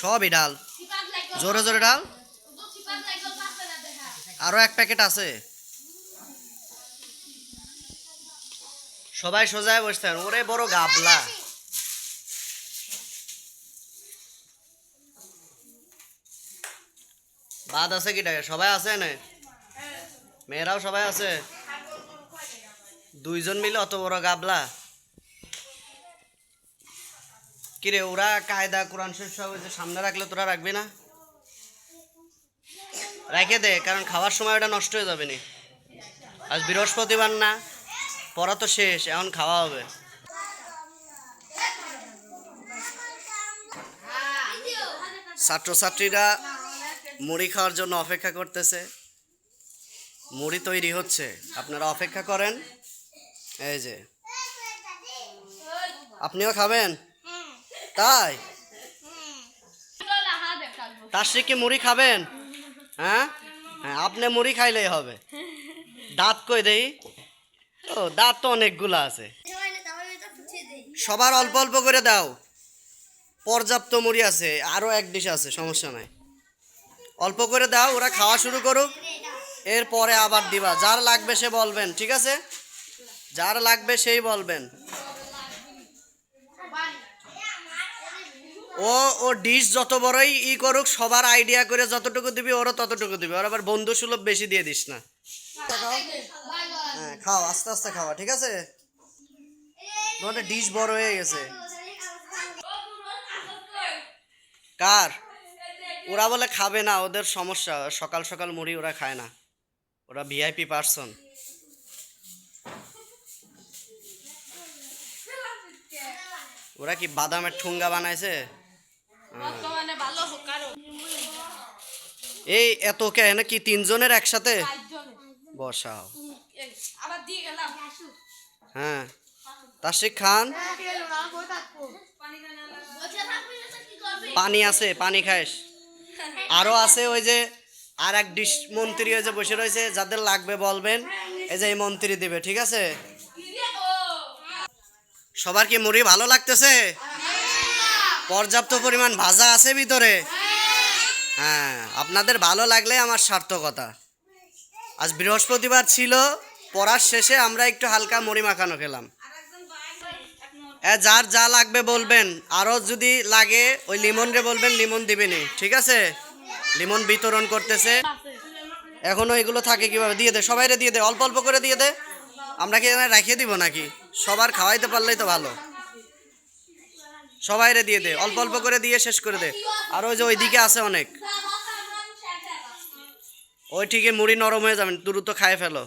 সবই ডাল জোরে জোরে ডাল। আরও এক প্যাকেট আছে। সবাই সোজায় বসতেন ওরে বড় গাবলা। বাদ আছে কি টাকা সবাই আছে না মেয়েরাও সবাই আছে? দুইজন মিলে অত বড় গাবলা। কিরে, ওরা কায়দা, কোরআন শরীফ সব যে সামনে রাখলে তোরা রাখবি না? রেখে দে, কারণ খাওয়ার সময় ওটা নষ্ট হয়ে যাবে নি। আজ বৃহস্পতিবার না, পড়া তো শেষ, এখন খাওয়া হবে। ছাত্রছাত্রীরা মুড়ি খাওয়ার জন্য অপেক্ষা করতেছে। মুড়ি তৈরি হচ্ছে। আপনারা অপেক্ষা করেন। এই যে। আপনিও খাবেন? তাই? তার কি মুড়ি খাবেন? হ্যাঁ? হ্যাঁ আপনি মুড়ি খাইলেই হবে। দাঁত কই দেই? ও, দাঁত তো অনেকগুলো আছে। সবার অল্প অল্প করে দাও। পর্যাপ্ত মুড়ি আছে আরও এক ডিশ আছে, সমস্যা নাই। অল্প করে দাও, ওরা খাওয়া শুরু করুক। এরপরে আবার দিবা। যার লাগবে সে বলবেন, ঠিক আছে? যার লাগবে সেই বলবেন। ও ও ডিশ যত বড়ই ই করুক, সবার আইডিয়া করে যতটুকু দিবি, ওরও ততটুকু দিবি। ওর আবার বন্ধু সুলভ বেশি দিয়ে দিস না। খাও হ্যাঁ খাও, আস্তে আস্তে খাওয়া ঠিক আছে? তোমাদের ডিশ বড় হয়ে গেছে। কার? ওরা বলে খাবে না, ওদের সমস্যা। সকাল সকাল মুড়ি ওরা খায় না। ওরা ভিআইপি পার্সন ওরা কি বাদামের ঠুঙ্গা বানাইছে বর্তমানে ভালো হোক আরও এই এত কে? নাকি তিনজনের একসাথে? বসাও। হ্যাঁ। তাসিক খান? পানি আছে পানি খাইস। আরও আছে ওই যে আর এক ডিশ মন্ত্রী ওই যে বসে রয়েছে যাদের লাগবে বলবেন এই যে এই মন্ত্রী দিবে ঠিক আছে? সবার কি মুড়ি ভালো লাগতেছে? পর্যাপ্ত পরিমাণ ভাজা আছে ভিতরে? হ্যাঁ আপনাদের ভালো লাগলে আমার সার্থকতা। আজ বৃহস্পতিবার ছিল পড়ার শেষে আমরা একটু হালকা মুড়ি মাখানো খেলাম। এ, যার যা লাগবে বলবেন। আরও যদি লাগে ওই লিমন রে বলবেন লিমন দিবেনি। ঠিক আছে? লিমন বিতরণ করতেছে। এখনও এগুলো থাকে কীভাবে? দিয়ে দে সবাই দিয়ে দে অল্প অল্প করে দিয়ে দে। আমরা কি এখানে রেখে দিব নাকি? সবার খাওয়াইতে পারলেই তো ভালো। সবাইরে দিয়ে দে, অল্প অল্প করে দিয়ে শেষ করে দে। আর ওই যে ওইদিকে আছে অনেক। ওই ঠিকই মুড়ি নরম হয়ে যাবেন দ্রুত খায় ফেলো।